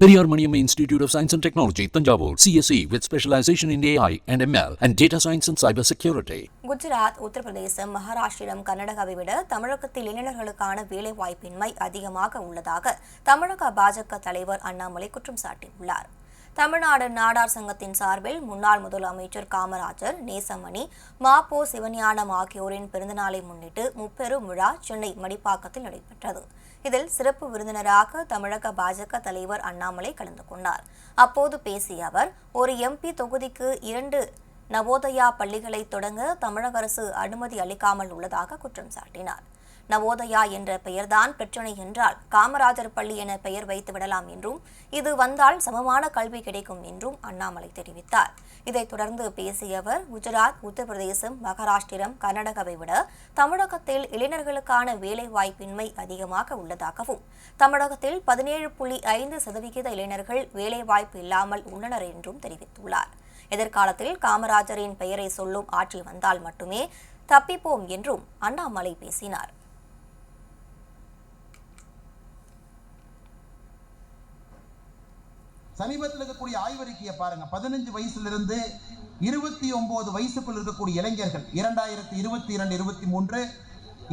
Periyar Maniam institute of science and technology Thanjavur CSC with specialisation in AI and ML and data science and cyber security Gujarat Uttar Pradesh மகாராஷ்டிரம் கர்நாடகாவை விட தமிழகத்தில் இளைஞர்களுக்கான வேலைவாய்ப்பின்மை அதிகமாக உள்ளதாக தமிழக பாஜக தலைவர் அண்ணாமலை குற்றம் சாட்டியுள்ளார் தமிழ்நாடு நாடார் சங்கத்தின் சார்பில் முன்னாள் முதலமைச்சர் காமராஜர் நேசமணி மாப்போ சிவஞானம் ஆகியோரின் பிறந்தநாளை முன்னிட்டு முப்பெரும் விழா சென்னை மடிப்பாக்கத்தில் நடைபெற்றது. இதில் சிறப்பு விருந்தினராக தமிழக பாஜக தலைவர் அண்ணாமலை கலந்து கொண்டார். அப்போது பேசிய அவர் ஒரு எம்பி தொகுதிக்கு இரண்டு நவோதயா பள்ளிகளை தொடங்க தமிழக அரசு அனுமதி அளிக்காமல் உள்ளதாக குற்றம் சாட்டினார். நவோதயா என்ற பெயர்தான் பிரச்சனை என்றால் காமராஜர் பள்ளி என பெயர் வைத்து விடலாம் என்றும் இது வந்தால் சமமான கல்வி கிடைக்கும் என்றும் அண்ணாமலை தெரிவித்தார். இதைத் தொடர்ந்து பேசிய அவர் குஜராத் உத்தரப்பிரதேசம் மகாராஷ்டிரம் கர்நாடகாவை விட தமிழகத்தில் இளைஞர்களுக்கான வேலை வாய்ப்பின்மை அதிகமாக உள்ளதாகவும் தமிழகத்தில் பதினேழு புள்ளி ஐந்து சதவிகித இளைஞர்கள் வேலைவாய்ப்பு இல்லாமல் உள்ளனர் என்றும் தெரிவித்துள்ளார். எதிர்காலத்தில் காமராஜரின் பெயரை சொல்லும் ஆட்சி வந்தால் மட்டுமே தப்பிப்போம் என்றும் அண்ணாமலை பேசினார். சமீபத்தில் இருக்கக்கூடிய ஆய்வறிக்கையை பாருங்க. பதினஞ்சு வயசுலேருந்து இருபத்தி ஒன்பது வயசுக்குள் இருக்கக்கூடிய இளைஞர்கள் இரண்டாயிரத்தி இருபத்தி இரண்டு இருபத்தி மூன்று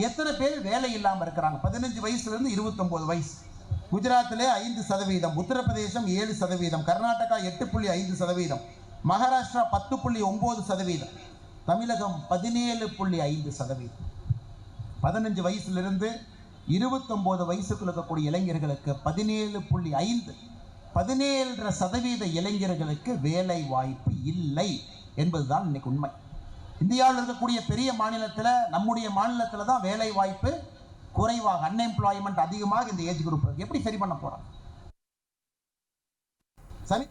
எத்தனை பேர் வேலை இல்லாமல் இருக்கிறாங்க? பதினஞ்சு வயசுலேருந்து இருபத்தொம்போது வயசு. குஜராத்திலே ஐந்து சதவீதம் உத்தரப்பிரதேசம் ஏழு சதவீதம் கர்நாடகா எட்டு புள்ளி ஐந்து சதவீதம் மகாராஷ்டிரா பத்து புள்ளி ஒம்பது சதவீதம் தமிழகம் பதினேழு புள்ளி ஐந்து சதவீதம். பதினஞ்சு வயசுலேருந்து இருபத்தொம்போது வயசுக்குள்ள இருக்கக்கூடிய இளைஞர்களுக்கு பதினேழு புள்ளி ஐந்து பதினேழரை சதவீத இளைஞர்களுக்கு வேலை வாய்ப்பு இல்லை என்பதுதான் இன்னைக்கு உண்மை. இந்தியாவில் இருக்கக்கூடிய பெரிய மாநிலத்தில் நம்முடைய மாநிலத்தில் தான் வேலை வாய்ப்பு குறைவாக அன்எம்ப்ளாய்மெண்ட் அதிகமாக இந்த ஏஜ் குரூப் எப்படி சரி பண்ண போகிறாங்க சரி